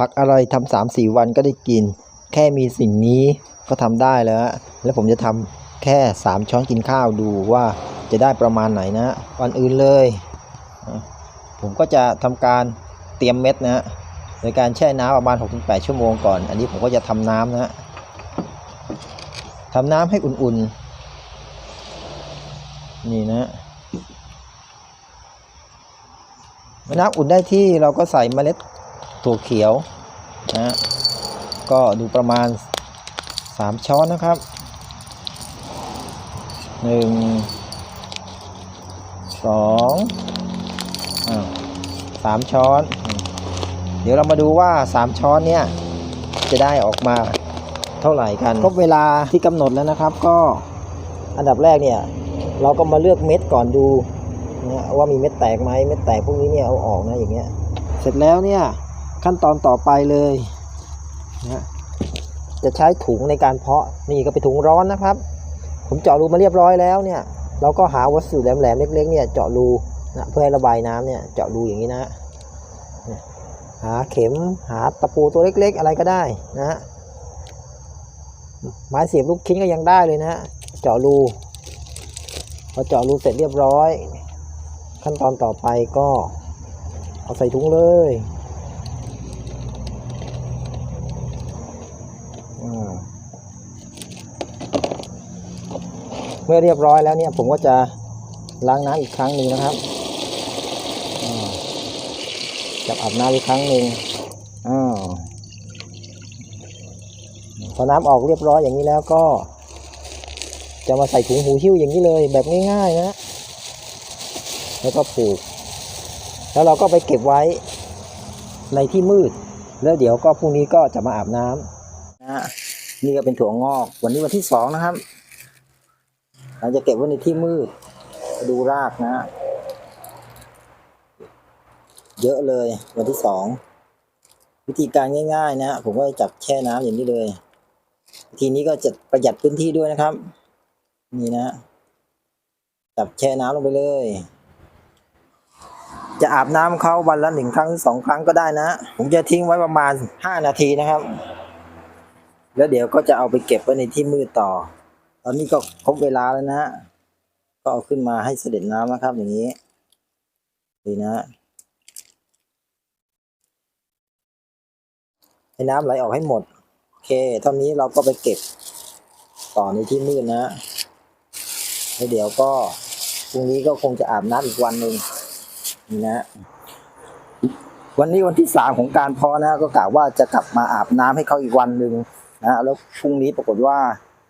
ผักอร่อยทำสามสี่วันก็ได้กิน แค่มีสิ่งนี้ก็ทำได้แล้วฮะแล้วผมจะทำแค่สามช้อนกินข้าวดูว่าจะได้ประมาณไหนนะก่อนอื่นเลย ผมก็จะทำการเตรียมเม็ดนะฮะโดยการแช่น้ำประมาณ 6-8 ชั่วโมงก่อน อันนี้ผมก็จะทำน้ำนะฮะทำน้ำให้อุ่นๆ นี่นะน้ำอุ่นได้ที่เราก็ใส่เมล็ด ถั่วเขียวนะก็ดูประมาณ 3 ช้อนนะครับ 1 2อ่สามช้อน เดี๋ยวเรามาดูว่า 3 ช้อนเนี่ยจะได้ออกมาเท่าไหร่กันครบเวลาที่กำหนดแล้วนะครับก็อันดับแรกเนี่ยเราก็มาเลือกเม็ดก่อนดูนะว่ามีเม็ดแตกไหมเม็ดแตกพวกนี้เนี่ยเอาออกนะอย่างเงี้ย เสร็จแล้วเนี่ย ขั้นตอนต่อไปเลยนะจะใช้ถุงในการเพาะนี่ก็เป็นถุงร้อนนะครับ ผมเจาะรูมาเรียบร้อยแล้วเนี่ยเราก็หาวัสดุแหลมๆเล็กๆเนี่ยเจาะรูนะเพื่อให้ระบายน้ำเนี่ยเจาะรูอย่างนี้นะหาเข็มหาตะปูตัวเล็กๆ อะไรก็ได้นะฮะไม้เสียบลูกชิ้นก็ยังได้เลยนะฮะเจาะรูพอเจาะรูเสร็จเรียบร้อย ขั้นตอนต่อไปก็เอาใส่ถุงเลยอ่า เมื่อเรียบร้อยแล้วเนี่ยผมก็จะล้างน้ำอีกครั้งหนึ่งนะครับจับอาบน้ำอีกครั้งหนึ่งอ้าวพอน้ำออกเรียบร้อยอย่างนี้แล้วก็ จะมาใส่ถุงหูหิ้วอย่างนี้เลยแบบง่ายๆนะแล้วก็ผูก แล้วเราก็ไปเก็บไว้ในที่มืด แล้วเดี๋ยวก็พรุ่งนี้ก็จะมาอาบน้ำ ฮะนี่ก็เป็นถั่วงอก วันนี้วันที่สองนะครับเราจะเก็บไว้ในที่มืดดูรากนะ เยอะเลยวันที่สองวิธีการง่ายๆ นะผมก็จับแช่น้ำอย่างนี้เลย ทีนี้ก็จะประหยัดพื้นที่ด้วยนะครับ นี่นะจับแช่น้ำลงไปเลย จะอาบน้ำเขาวันละหนึ่งครั้งหรือสองครั้งก็ได้นะ ผมจะทิ้งไว้ประมาณห้านาทีนะครับ แล้วเดี๋ยวก็จะเอาไปเก็บไว้ในที่มืดต่อ ตอนนี้ก็ครบเวลาแล้วนะก็เอาขึ้นมาให้เสด็จน้ำนะครับ อย่างนี้ ดีนะ ให้น้ำไหลออกให้หมด โอเค เท่านี้เราก็ไปเก็บต่อในที่มืดนะแล้วเดี๋ยวก็พรุ่งนี้ก็คงจะอาบน้ำอีกวันหนึ่งนี่นะวันนี้วันที่สามของการเพาะนะ ก็กะว่าจะกลับมาอาบน้ำให้เขาอีกวันหนึ่ง นะแล้วพรุ่งนี้ปรากฏว่า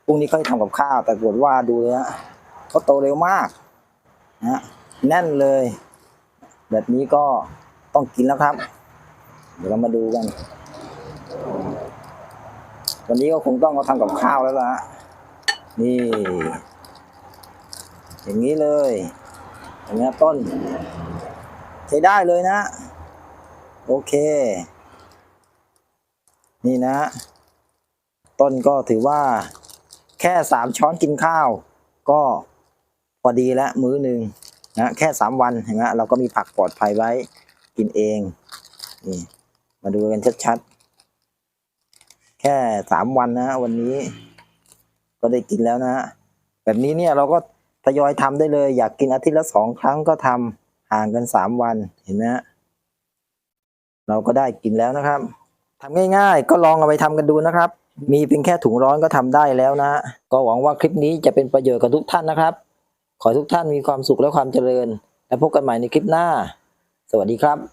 พรุ่งนี้เขาจะทำกับข้าวแต่ปรากฏว่าดูนะเขาโตเร็วมากนะแน่นเลย แบบนี้ก็ต้องกินแล้วครับ เดี๋ยวเรามาดูกัน วันนี้ก็คงต้องมาทำกับข้าวแล้วล่ะนี่ อย่างนี้เลยอย่างนี้ต้น ใช้ได้เลยนะ โอเค นี่นะ ต้นก็ถือว่าแค่สามช้อนกินข้าว ก็พอดีแล้วมื้อหนึ่งนะแค่สามวันเห็นไหมเราก็มีผักปลอดภัยไว้กินเองนี่มาดูกันชัดๆ แค่สามวันนะวันนี้ ก็ได้กินแล้วนะแบบนี้เนี่ยเราก็ทยอยทำได้เลย อยากกินอาทิตย์ละสองครั้งก็ทำห่างกันสามวันเห็นไหมฮะเราก็ได้กินแล้วนะครับทำง่าย ๆ ก็ลองเอาไปทำกันดูนะครับ มีเพียงแค่ถุงร้อนก็ทำได้แล้วนะ ก็หวังว่าคลิปนี้จะเป็นประโยชน์กับทุกท่านนะครับ ขอให้ทุกท่านมีความสุขและความเจริญ และพบกันใหม่ในคลิปหน้า สวัสดีครับ